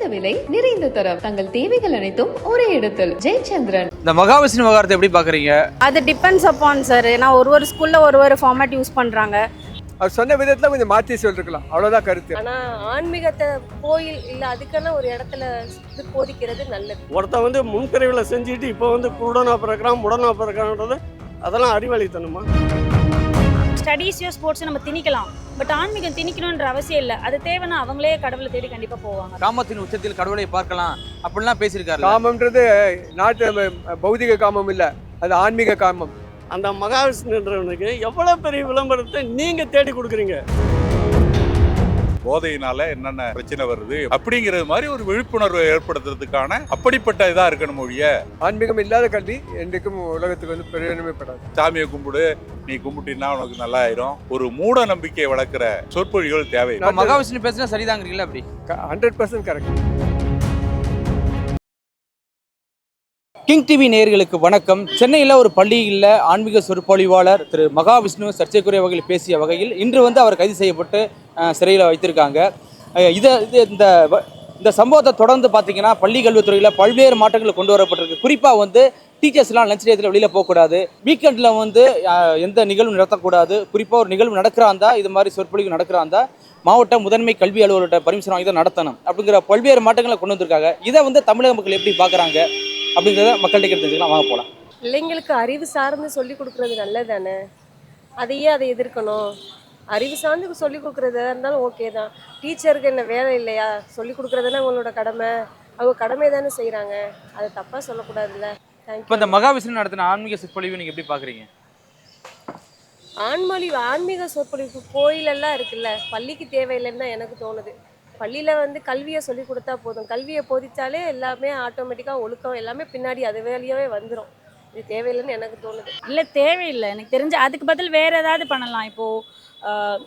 குறைந்த விலை நிறைந்த தரம். தங்கள் தேவைகள் அனைத்தும் ஒரே இடத்தில். ஜெயச்சந்திரன். இந்த மகாவிஷ்ணு விவகாரத்தை எப்படி பாக்குறீங்க அது டிபெண்ட்ஸ் அப்பான் சார் ஏன்னா ஒரு ஒரு ஸ்கூலில் ஒரு ஒரு ஃபார்மேட் யூஸ் பண்ணுறாங்க அவர் சொன்ன விதத்தில் கொஞ்சம் மாற்றி சொல்லிருக்கலாம். அவ்வளோதான் கருத்து. ஆனா ஆன்மீகத்தை கோயில் இல்ல அதுக்கான ஒரு இடத்துல இது போதிக்கிறது நல்லது. ஒருத்தன் வந்து முன்பிரிவில் செஞ்சுட்டு இப்போ வந்து குருடனா பிறக்கிறான் முடனா பிறக்கிறான்றது அதெல்லாம் அறிவாளித்தனமா ஸ்டடீஸையோ ஸ்போர்ட்ஸையும் நம்ம திணிக்கலாம். பட் ஆன்மீகம் திணிக்கணுன்ற அவசியம் இல்லை. அது தேவைன்னா அவங்களே கடவுளை தேடி கண்டிப்பாக போவாங்க. காமத்தின் உச்சத்தில் கடவுளை பார்க்கலாம். அப்படிலாம் பேசியிருக்காரு காமம்ன்றது நாட்டு பௌதிக காமம் இல்லை அது ஆன்மீக காமம். அந்த மகாவிஷ்ணுன்றவனுக்கு எவ்வளோ பெரிய விளம்பரத்தை நீங்கள் தேடி கொடுக்குறீங்க? போதையினால என்னென்ன பிரச்சனை வருது அப்படிங்கிறது மாதிரி ஒரு விழிப்புணர்வை ஏற்படுத்துறதுக்கான அப்படிப்பட்ட இதா இருக்கணும் ஒழிய ஆன்மீகம் இல்லாத கல்வி என்றைக்கும் உலகத்துக்கு வந்து பிரயோஜனமே சாமியை கும்பிடு நீ கும்பிட்டினா உனக்கு நல்லா ஆயிரும் ஒரு மூட நம்பிக்கை வளர்க்குற சொற்பொழிகள் தேவை. மகாவிஷ்ணு பேசினா சரிதாங்கிறீங்களா அப்படி? Hundred percent correct King TV நேயர்களுக்கு வணக்கம். சென்னையில் ஒரு பள்ளியில் ஆன்மீக சொற்பொழிவாளர் திரு மகாவிஷ்ணு சர்ச்சைக்குரிய வகையில் பேசிய வகையில் இன்று வந்து அவர் கைது செய்யப்பட்டு சிறையில் வைத்திருக்காங்க. இதை இது இந்த வ- இந்த சம்பவத்தை தொடர்ந்து பார்த்தீங்கன்னா பள்ளி கல்வித்துறையில் பல்வேறு மாற்றங்கள் கொண்டு வரப்பட்டிருக்கு. குறிப்பாக வந்து டீச்சர்ஸ்லாம் லஞ்ச் டேத்தில் வெளியில் போகக்கூடாது வீக்கெண்டில் வந்து எந்த நிகழ்வும் நடத்தக்கூடாது. குறிப்பாக ஒரு நிகழ்வு நடக்கிறாந்தா இது மாதிரி சொற்பொழிவு நடக்கிறாந்தா மாவட்ட முதன்மை கல்வி அலுவலர்கிட்ட பர்மிஷன் வாங்கி தான் நடத்தணும். அப்படிங்கிற பல்வேறு மாற்றங்களை கொண்டு வந்திருக்காங்க. இதை வந்து தமிழக மக்கள் எப்படி பார்க்குறாங்க அப்படிங்கிறத மக்கள்கிட்ட கேட்டு தெரிஞ்சுக்கலாம். வாங்க போகலாம் பிள்ளைங்களுக்கு அறிவு சார்ந்து சொல்லி கொடுக்கறது நல்லதானே? அதையே அதை எதிர்க்கணும். அறிவு சார்ந்து சொல்லி கொடுக்குறதா இருந்தாலும் ஓகே தான். டீச்சருக்கு என்ன வேலை இல்லையா? சொல்லி கொடுக்குறதுனா அவங்களோட கடமை. அவங்க கடமை தானே செய்கிறாங்க அதை தப்பாக சொல்லக்கூடாதுல்ல. இப்போ இந்த மகாவிஷ்ணு நடத்தின ஆன்மீக சொற்பொழிவு நீங்கள் எப்படி பார்க்குறீங்க ஆன்மொழி ஆன்மீக சொற்பொழிவு கோயிலெல்லாம் இருக்குல்ல. பள்ளிக்கு தேவையில்லைன்னு தான் எனக்கு தோணுது. பள்ளியில் வந்து கல்வியை சொல்லி கொடுத்தா போதும். கல்வியை போதிச்சாலே எல்லாமே ஆட்டோமேட்டிக்காக ஒழுக்கம் எல்லாமே பின்னாடி அது வேலையாகவே வந்துடும் இது தேவையில்லைன்னு எனக்கு தோணுது. இல்லை தேவையில்லை. எனக்கு தெரிஞ்சு அதுக்கு பதில் வேறு ஏதாவது பண்ணலாம். இப்போது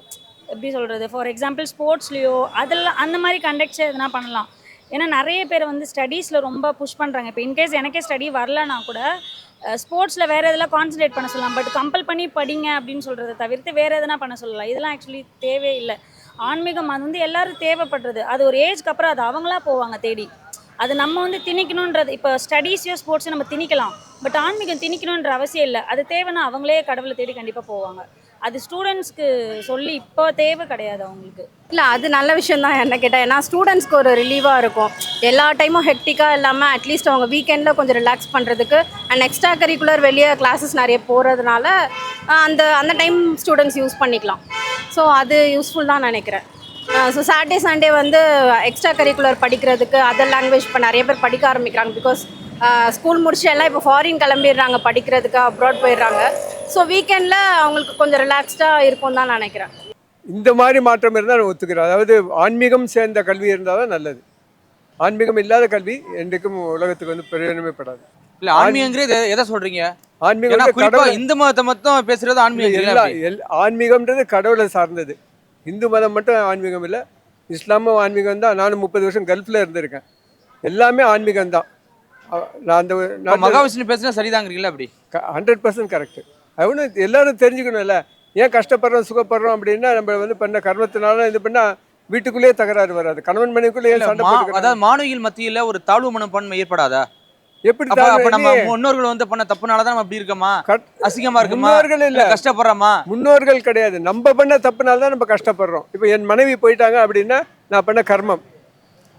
எப்படி சொல்கிறது ஃபார் எக்ஸாம்பிள் ஸ்போர்ட்ஸ்லேயோ அதெல்லாம் அந்த மாதிரி கண்டக்ட்ஸ் எதுனா பண்ணலாம். ஏன்னா நிறைய பேர் வந்து ஸ்டடீஸில் ரொம்ப புஷ் பண்ணுறாங்க இப்போ இன்கேஸ் எனக்கே ஸ்டடி வரலனா கூட ஸ்போர்ட்ஸில் வேறு எதெல்லாம் கான்சன்ட்ரேட் பண்ண சொல்லலாம். பட் கம்பல் பண்ணி படிங்க அப்படின்னு சொல்கிறத தவிர்த்து வேறு எதனா பண்ண சொல்லலாம். இதெல்லாம் ஆக்சுவலி தேவையே இல்லை ஆன்மீகம் அது வந்து எல்லாரும் தேவைப்படுறது. அது ஒரு ஏஜ்க்கு அப்புறம் அது அவங்களா போவாங்க தேடி. அது நம்ம வந்து திணிக்கணுன்றது இப்போ ஸ்டடீஸையோ ஸ்போர்ட்ஸையும் நம்ம திணிக்கலாம். பட் ஆன்மீகம் திணிக்கணுன்ற அவசியம் இல்லை. அது தேவைன்னா அவங்களே கடவுளை தேடி கண்டிப்பாக போவாங்க. அது ஸ்டூடெண்ட்ஸ்க்கு சொல்லி இப்போ தேவை கிடையாது அவங்களுக்கு. இல்லை அது நல்ல விஷயம் தான் என்ன கேட்டால் ஏன்னா ஸ்டூடெண்ட்ஸ்க்கு ஒரு ரிலீவாக இருக்கும். எல்லா டைமும் ஹெக்டிக்காக இல்லாமல் அட்லீஸ்ட் அவங்க வீக்கெண்டில் கொஞ்சம் ரிலாக்ஸ் பண்ணுறதுக்கு அண்ட் எக்ஸ்ட்ரா கரிக்குலர் வெளியே கிளாஸஸ் நிறைய போகிறதுனால அந்த அந்த டைம் ஸ்டூடெண்ட்ஸ் யூஸ் பண்ணிக்கலாம். ஸோ அது யூஸ்ஃபுல் தான் நினைக்கிறேன். ஸோ சாட்டர்டே சண்டே வந்து எக்ஸ்ட்ரா கரிக்குலர் படிக்கிறதுக்கு அதர் லாங்குவேஜ் இப்போ நிறைய பேர் படிக்க ஆரம்பிக்கிறாங்க பிகாஸ் ஸ்கூல் முடிச்சு எல்லாம் இப்போ ஃபாரின் கிளம்பிடுறாங்க படிக்கிறதுக்கு அப்ராட் போயிடுறாங்க. ஸோ வீக்கெண்டில் அவங்களுக்கு கொஞ்சம் ரிலாக்ஸ்டாக இருக்கும் தான் நினைக்கிறேன். இந்த மாதிரி மாற்றம் இருந்தால் நான் ஒத்துக்கிறேன். அதாவது ஆன்மீகம் சேர்ந்த கல்வி இருந்தால் தான் நல்லது. ஆன்மீகம் இல்லாத கல்வி என்றைக்கும் உலகத்துக்கு வந்து பிரயோஜனமே படாது. இல்லை ஆன்மீகங்கிறது எதை- சொல்றீங்க? ஆன்மீகம் குறிப்பா கடவுளை- இந்து மதத்தை மட்டும் பேசுறது ஆன்மீகம் ஆன்மீகம்ன்றது கடவுளை சார்ந்தது. இந்து மதம் மட்டும் ஆன்மீகம் இல்லை இஸ்லாமும் ஆன்மீகம் தான். நானும் முப்பது வருஷம் கல்ஃபில் இருந்திருக்கேன். எல்லாமே ஆன்மீகம் தான். நான் அந்த இப்ப மகாவிஷ்ணு பேசினா சரிதாங்கிறீங்களா அப்படி? ஹண்ட்ரட் பர்சன்ட் கரெக்ட் அவனு எல்லாரும் தெரிஞ்சுக்கணும்ல ஏன் கஷ்டப்படுறோம் சுகப்படுறோம் அப்படின்னா நம்ம வந்து பண்ண கர்மத்தினால இது பண்ணால் வீட்டுக்குள்ளேயே தகராறு வராது. கணவன் மனைவிக்குள்ளே ஏன் இல்ல, சண்டை? அதாவது மாணவிகள் மத்தியில ஒரு தாழ்வு மனப்பான்மை ஏற்படாதா? எப்படி அப்ப நம்ம? முன்னோர்கள் வந்து பண்ண தப்புனால தான் நம்ம அப்படி இருக்கமா? அசிங்கமா இருக்குமா? முன்னோர்கள் இல்ல. கஷ்டப்படுறோமா? முன்னோர்கள் கிடையாது. நம்ம பண்ண தப்புனால தான் நம்ம கஷ்டப்படுறோம். இப்போ என் மனைவி போயிட்டாங்க அப்படின்னா நான் பண்ண கர்மம்.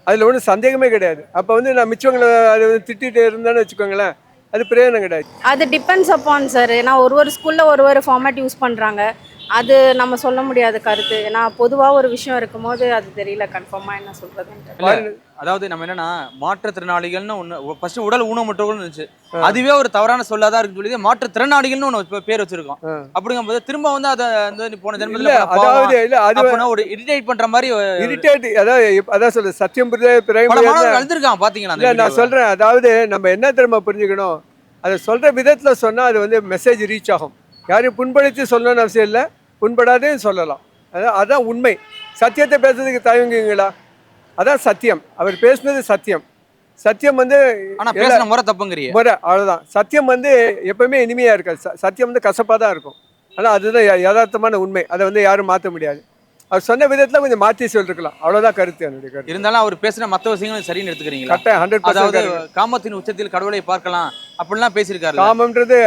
அதில் ஒன்றும் சந்தேகமே கிடையாது. அப்போ வந்து நான் மிச்சவங்களை அதை வந்து திட்டிட்டு இருந்தேன்னு வச்சுக்கோங்களேன் அது பிரயோஜனம் கிடையாது. அது டிபெண்ட்ஸ் அப்பான் சார் ஏன்னா ஒரு ஒரு ஸ்கூலில் ஒரு ஒரு ஃபார்மேட் யூஸ் பண்ணுறாங்க அது நம்ம சொல்ல முடியாத கருத்து. ஏன்னா பொதுவாக ஒரு விஷயம் இருக்கும்போது அது தெரியல கன்ஃபார்மாக என்ன சொல்கிறதுன்ட்டு அதாவது நம்ம என்னன்னா மாற்றுத்திறனாளிகள்னு ஒண்ணு ஃபர்ஸ்ட் உடல் ஊனமுற்றவர்கள் இருந்துச்சு. அதுவே ஒரு தவறான சொல்லாதான் இருக்கு சொல்லி மாற்றுத்திறனாளிகள்னு ஒண்ணு இப்ப பேர் வச்சிருக்கோம். ஆ. அப்படிங்கும்போது திரும்ப வந்து அதை வந்து போன ஜென்மத்துல அதாவது இல்ல அது ஒரு இரிட்டேட் பண்ற மாதிரி இரிட்டேட் அதாவது அதான் சொல்ல சத்தியம் அழுந்திருக்கான் பாத்தீங்களா நான்? சொல்கிறேன் அதாவது நம்ம என்ன திரும்ப புரிஞ்சுக்கணும்? அதை சொல்கிற விதத்தில் சொன்னால் அது வந்து மெசேஜ் ரீச் ஆகும். யாரையும் புண்படுத்தி சொல்லணும்னு அவசியம் இல்லை. புண்படாதே சொல்லலாம். அதான் அதான் உண்மை. சத்தியத்தை பேசுறதுக்கு தயங்குங்களா அதான் சத்தியம். அவர் பேசுனது சத்தியம். சத்தியம் வந்து முறை தப்புங்கிறிய முறை அவ்வளோதான் சத்தியம் வந்து எப்பவுமே இனிமையாக இருக்காது. சத்தியம் வந்து கசப்பாக தான் இருக்கும். ஆனால் அதுதான் யதார்த்தமான உண்மை. அதை வந்து யாரும் மாற்ற முடியாது. அவர் சொன்ன விதத்தில் கொஞ்சம் மாற்றி சொல்லிருக்கலாம். அவ்வளோதான் கருத்து என்னுடைய கருத்து. இருந்தாலும் அவர் பேசுன மற்ற விஷயங்களும் சரின்னு எடுத்துக்கிறீங்களா? கரெக்டாக ஹண்ட்ரட் அதாவது காமத்தின் உச்சத்தில் கடவுளை பார்க்கலாம். அப்படிலாம் பேசியிருக்காரு காமம்ன்றது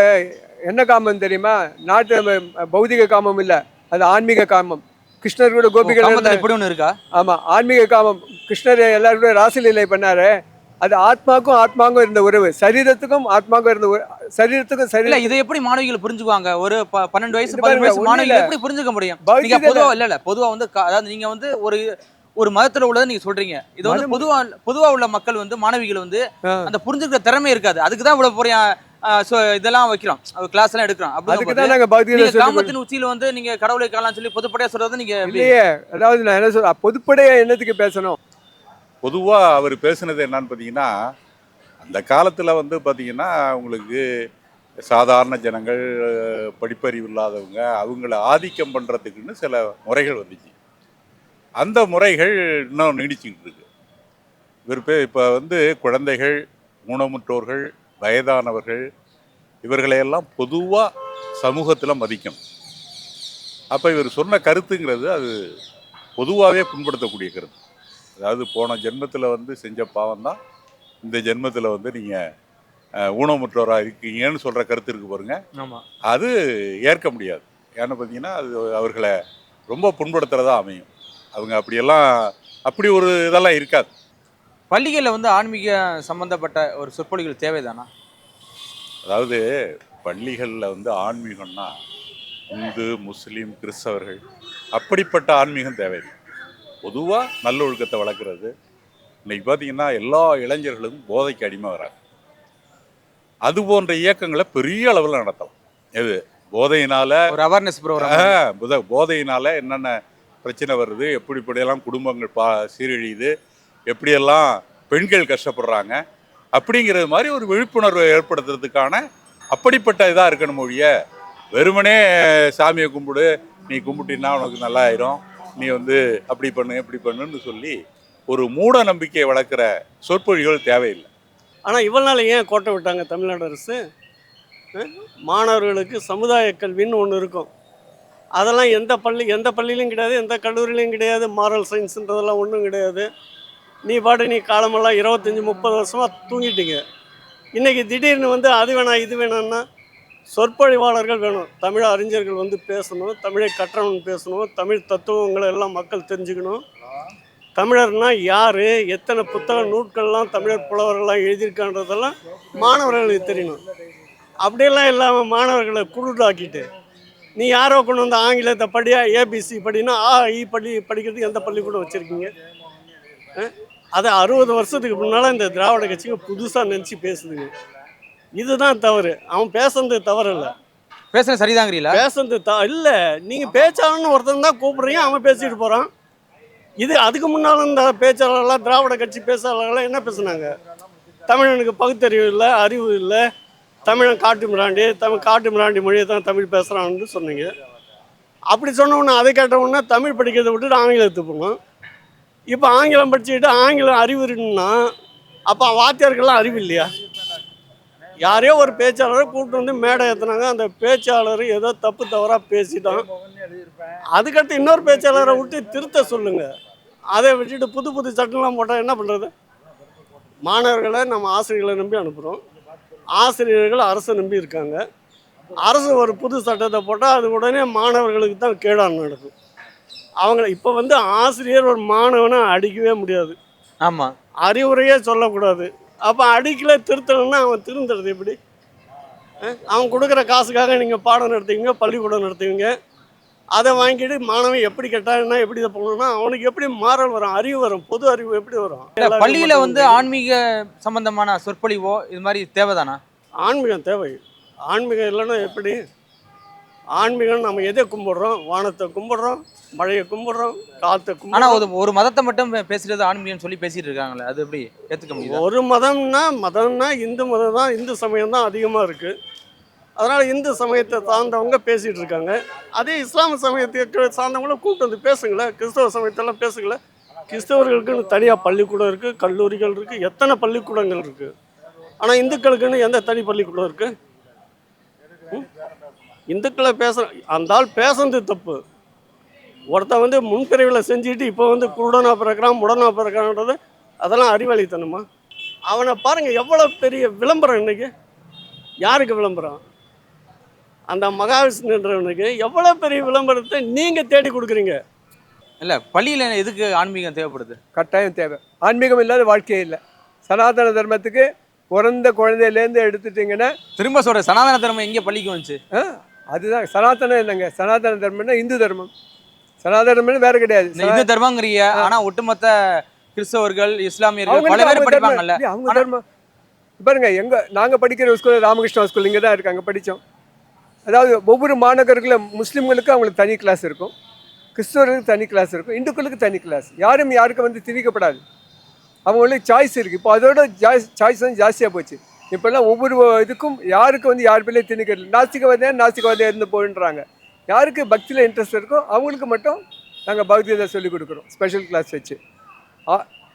என்ன காமம் தெரியுமா? நாட்டு பௌதிக காமம் இல்லை அது ஆன்மீக காமம். கிருஷ்ணர் கூட கோபிகள் இப்படி ஒன்று இருக்கா? ஆமா ஆன்மீக காமம். கிருஷ்ணர் எல்லாரும் கூட ராசலீலை பண்ணாரு. அது ஆத்மாக்கும் ஆத்மாக்கும் இருந்த உறவு. சரீரத்துக்கும் ஆத்மாக்கும் இருந்த சரீரத்துக்கும் சரீரம் இதை எப்படி மாணவிகள் புரிஞ்சுக்குவாங்க? ஒரு பன்னெண்டு வயசு வயசு மாணவிகள். எப்படி புரிஞ்சுக்க முடியும்? நீங்க பொதுவா இல்ல இல்ல பொதுவா வந்து அதாவது நீங்க வந்து ஒரு ஒரு மதத்துல உள்ளதை நீங்க சொல்றீங்க. இது வந்து. பொதுவா பொதுவா உள்ள மக்கள் வந்து மாணவிகள் வந்து. அந்த புரிஞ்சுக்கிற திறமை இருக்காது. அதுக்கு தான் இவ்வளவு போறிய இதெல்லாம் வைக்கிறோம். கிளாஸ் எல்லாம் எடுக்கிறோம். அதுக்கு தான் நாங்க பௌதிக நீங்க சொல்லி காமத்தின் உச்சியில வந்து நீங்க கடவுளை காணலாம் சொல்லி பொதுப்படையா சொல்றது நீங்க எப்படி- இல்லையே. அதாவது நான் என்ன சொல்ற பொதுப்படையா என்னத்துக்கு பேசணும்? பொதுவாக அவர் பேசுனது என்னன்னு பார்த்தீங்கன்னா அந்த காலத்தில் வந்து பார்த்தீங்கன்னா உங்களுக்கு சாதாரண ஜனங்கள் படிப்பறிவு இல்லாதவங்க அவங்கள ஆதிக்கம் பண்ணுறதுக்குன்னு சில முறைகள் வந்துச்சு. அந்த முறைகள் இன்னும் நீடிச்சுக்கிட்டு இருக்கு. இவர் இப்போ வந்து குழந்தைகள் ஊனமுற்றோர்கள் வயதானவர்கள் இவர்களையெல்லாம் பொதுவாக சமூகத்தில் மதிக்கணும். அப்போ இவர் சொன்ன கருத்துங்கிறது அது பொதுவாகவே புண்படுத்தக்கூடிய கருத்து. அதாவது போன ஜென்மத்தில் வந்து செஞ்ச பாவம் தான் இந்த ஜென்மத்தில் வந்து நீங்கள் ஊனமுற்றோராக இருக்கீங்கன்னு சொல்கிற கருத்து இருக்கு பாருங்க. அது ஏற்க முடியாது. ஏன்னு பார்த்தீங்கன்னா அது அவர்களை ரொம்ப புண்படுத்துகிறதா அமையும். அவங்க அப்படியெல்லாம் அப்படி ஒரு இதெல்லாம் இருக்காது. பள்ளிகள்ல வந்து ஆன்மீக சம்பந்தப்பட்ட ஒரு சொற்பொழிகள் தேவைதானா? அதாவது பள்ளிகளில் வந்து ஆன்மீகம்னா இந்து முஸ்லீம் கிறிஸ்தவர்கள் அப்படிப்பட்ட ஆன்மீகம் தேவையில்லை. பொதுவாக நல்லொழுக்கத்தை வளர்க்குறது. இன்னைக்கு பார்த்தீங்கன்னா எல்லா இளைஞர்களும் போதைக்கு அடிமை வராங்க அது போன்ற இயக்கங்களை பெரிய அளவில் நடத்தலாம். எது? போதையினால ஒரு அவேர்னஸ் ப்ரோக்ராம் போதையினால என்னென்ன பிரச்சனை வருது எப்படி இப்படியெல்லாம் குடும்பங்கள் பா சீரழியுது எப்படியெல்லாம் பெண்கள் கஷ்டப்படுறாங்க அப்படிங்கிறது மாதிரி ஒரு விழிப்புணர்வை ஏற்படுத்துறதுக்கான அப்படிப்பட்ட இதாக இருக்கணும் ஒழிய வெறுமனே சாமியை கும்பிடு நீ கும்பிட்டின்னா உனக்கு நல்லா ஆயிரும் நீ வந்து அப்படி பண்ணு இப்படி பண்ணுன்னு சொல்லி ஒரு மூட நம்பிக்கையை வளர்க்குற சொற்பொழிகள் தேவையில்லை. ஆனால் இவ்வளோ நாள் ஏன் கோட்டை விட்டாங்க தமிழ்நாடு அரசு? மாணவர்களுக்கு சமுதாய கல்வின்னு ஒன்று இருக்கும். அதெல்லாம் எந்த பள்ளி எந்த பள்ளியிலும் கிடையாது எந்த கல்லூரியிலையும் கிடையாது. மாரல் சயின்ஸுன்றதெல்லாம் ஒன்றும் கிடையாது. நீ பாட்டு நீ காலமெல்லாம் இருபத்தஞ்சி முப்பது வருஷமாக தூங்கிட்டீங்க. இன்றைக்கி திடீர்னு வந்து அது வேணாம் இது வேணாம்னா சொற்பொழிவாளர்கள் வேணும். தமிழ் அறிஞர்கள் வந்து பேசணும் தமிழை கற்றவன் பேசணும் தமிழ் தத்துவங்களை எல்லாம் மக்கள் தெரிஞ்சுக்கணும். தமிழர்னா யார் எத்தனை புத்தக நூட்கள்லாம் தமிழர் புலவர்கள்லாம் எழுதியிருக்கான்றதெல்லாம் மாணவர்களுக்கு தெரியணும். அப்படியெல்லாம் இல்லாமல் மாணவர்களை குருடாக்கிட்டு நீ யாரோ கொண்டு வந்து ஆங்கிலத்தை படியா ஏபிசி படினா ஆ இ படி படிக்கிறதுக்கு எந்த பள்ளிக்கூடம் வச்சுருக்கீங்க? அதை அறுபது வருஷத்துக்கு முன்னால் இந்த திராவிட கட்சிங்க புதுசாக நினச்சி பேசுதுங்க. இதுதான் தவறு. அவன் பேசுனது தவறு இல்லை பேசுறது சரிதாங்கிறீங்களா? பேசுனது த இல்லை. நீங்கள் பேச்சாளர்னு ஒருத்தன் தான் கூப்பிட்றீங்க அவன் பேசிட்டு போகிறான் இது அதுக்கு முன்னால் இந்த பேச்சாளர்கள்லாம் திராவிட கட்சி பேச்சாளர்கள்லாம் என்ன பேசுனாங்க? தமிழனுக்கு பகுத்தறிவு இல்லை அறிவு இல்லை. தமிழன் காட்டு மிராண்டி தமிழ் காட்டு மிராண்டி மொழியை தான் தமிழ் பேசுகிறான்னு சொன்னீங்க. அப்படி சொன்ன உடனே அதை கேட்ட உடனே தமிழ் படிக்கிறதை விட்டுட்டு ஆங்கிலத்தை போகணும் இப்போ ஆங்கிலம் படிச்சுக்கிட்டு ஆங்கிலம் அறிவு இருக்குன்னா அப்போ வாத்தியாருக்கெல்லாம் அறிவு இல்லையா? யாரையோ ஒரு பேச்சாளரை கூப்பிட்டு வந்து மேடை ஏற்றுனாங்க அந்த பேச்சாளர் ஏதோ தப்பு தவறாக பேசிட்டான். அதுக்கடுத்து இன்னொரு பேச்சாளரை விட்டு திருத்த சொல்லுங்கள் அதை விட்டுட்டு புது புது சட்டம்லாம் போட்டால் என்ன பண்ணுறது மாணவர்களை நம்ம ஆசிரியர்களை நம்பி அனுப்புகிறோம் ஆசிரியர்கள் அரசை நம்பி இருக்காங்க. அரசு ஒரு புது சட்டத்தை போட்டால் அது உடனே மாணவர்களுக்கு தான் கேடான நடக்கும். அவங்கள இப்போ வந்து ஆசிரியர் ஒரு மாணவனை அடிக்கவே முடியாது. ஆமா. அறிவுரையே சொல்லக்கூடாது. அப்போ அடிக்கல திருத்தணும்னா அவன் திருந்துறது எப்படி? அவன் கொடுக்குற காசுக்காக நீங்கள் பாடம் நடத்துவீங்க பள்ளிக்கூடம் நடத்துவீங்க. அதை வாங்கிட்டு மாணவன் எப்படி கேட்டான்னா எப்படி இதை பண்ணணும்னா அவனுக்கு எப்படி மாறல் வரும் அறிவு வரும் பொது அறிவு எப்படி வரும்? பள்ளியில வந்து ஆன்மீக சம்பந்தமான சொற்பொழிவோ இது மாதிரி தேவைதானா? ஆன்மீகம் தேவை. ஆன்மீகம் இல்லைன்னா எப்படி? ஆன்மீகம் நம்ம எதை கும்பிடுறோம்? வானத்தை கும்பிடுறோம் மழையை கும்பிடுறோம் காற்றை கும்பிடுறோம். ஒரு ஒரு மதத்தை மட்டும் பேசுறது ஆன்மீகம் சொல்லி பேசிட்டு இருக்காங்களே அது எப்படி ஏத்துக்க முடியுதா? ஒரு மதம்னா மதம்னா இந்து மதம் தான் இந்து சமயம் தான் அதிகமாக இருக்குது அதனால் இந்து சமயத்தை சார்ந்தவங்க பேசிகிட்டு இருக்காங்க. அதே இஸ்லாம சமயத்தை சார்ந்தவங்களும் கூப்பிட்டு வந்து பேசுங்களேன் கிறிஸ்தவ சமயத்தெல்லாம் பேசுங்களேன் கிறிஸ்தவர்களுக்குன்னு தனியாக பள்ளிக்கூடம் இருக்குது கல்லூரிகள் இருக்குது எத்தனை பள்ளிக்கூடங்கள் இருக்குது ஆனால் இந்துக்களுக்குன்னு எந்த தனி பள்ளிக்கூடம் இருக்குது இந்துக்களை பேச அந்த ஆள் பேசுனது தப்பு. ஒருத்தன் வந்து முன்பிரிவில் செஞ்சுட்டு இப்போ வந்து குருடனா பிறக்கிறான் முடனா பிறக்கிறான்றது அதெல்லாம் அறிவாளித்தனமா அவனை பாருங்க எவ்வளோ பெரிய விளம்பரம் இன்னைக்கு. யாருக்கு விளம்பரம்? அந்த மகாவிஷ்ணுன்றவனுக்கு எவ்வளோ பெரிய விளம்பரத்தை நீங்கள் தேடி கொடுக்குறீங்க? இல்ல பள்ளியில எதுக்கு ஆன்மீகம் தேவைப்படுது? கட்டாயம் தேவை. ஆன்மீகம் இல்லாத வாழ்க்கையே இல்லை. சனாதன தர்மத்துக்கு பிறந்த குழந்தையிலேருந்து எடுத்துட்டிங்கன்னா திரும்ப சொல்ற சனாதன தர்மம் எங்க பள்ளிக்கு வந்துச்சு? அதுதான் சனாதனம் இல்லைங்க சனாதன தர்மம்னா இந்து தர்மம். சனாதன தர்மம்னு வேற கிடையாது. இந்த தர்மங்கிறீங்க ஆனா ஒட்டுமொத்த கிறிஸ்தவர்கள் இஸ்லாமியர்கள் பல பேர் அவங்க படிப்பாங்கல்ல. அவங்க தர்மம். பாருங்க எங்க நாங்க படிக்கிற ஸ்கூல் ராமகிருஷ்ணா ஸ்கூல் இங்கே தான் இருக்காங்க படித்தோம் அதாவது ஒவ்வொரு மாணவர்களும் முஸ்லீம்களுக்கு அவங்களுக்கு தனி கிளாஸ் இருக்கும். கிறிஸ்தவர்களுக்கு தனி கிளாஸ் இருக்கும். இந்துக்களுக்கு தனி கிளாஸ் யாரும் யாருக்கும் வந்து திணிக்கப்படாது. அவங்களுக்கு சாய்ஸ் இருக்குது இப்போ அதோட சாய்ஸ் வந்து ஜாஸ்தியாக போச்சு. இப்போல்லாம் ஒவ்வொரு இதுக்கும் யாருக்கு வந்து யார் பேர்லேயும் திணிக்கிறது நாஸ்திகவாதியா நாஸ்திகவாதியாக இருந்து போயின்றாங்க யாருக்கு பக்தியில் இன்ட்ரெஸ்ட் இருக்கோ அவங்களுக்கு மட்டும் நாங்கள் பக்தியில் சொல்லிக் கொடுக்குறோம். ஸ்பெஷல் கிளாஸ் வச்சு.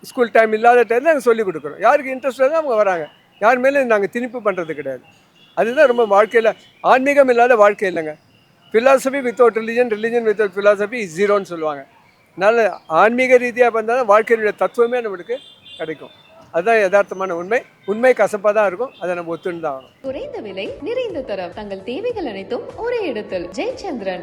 ஸ்கூல் டைம் இல்லாத டைமில் நாங்கள் சொல்லிக் கொடுக்குறோம். யாருக்கு இன்ட்ரெஸ்ட் இருந்தால் அவங்க வராங்க. யார் மேலே நாங்கள் திணிப்பு பண்ணுறது கிடையாது. அதுதான் ரொம்ப வாழ்க்கையில் ஆன்மீகம் இல்லாத வாழ்க்கை இல்லைங்க. Philosophy without religion religion without philosophy ஜீரோன்னு சொல்லுவாங்க. அதனால் ஆன்மீக ரீதியாக வந்தால் வாழ்க்கையினுடைய தத்துவமே நம்மளுக்கு கிடைக்கும். அதுதான் யதார்த்தமான உண்மை. உண்மை கசப்பாக தான் இருக்கும். அதை நம்ம ஒத்துன்னு தான் குறைந்த விலை நிறைந்த தரம். தங்கள் தேவைகள் அனைத்தும் ஒரே இடத்தில். ஜெயச்சந்திரன்.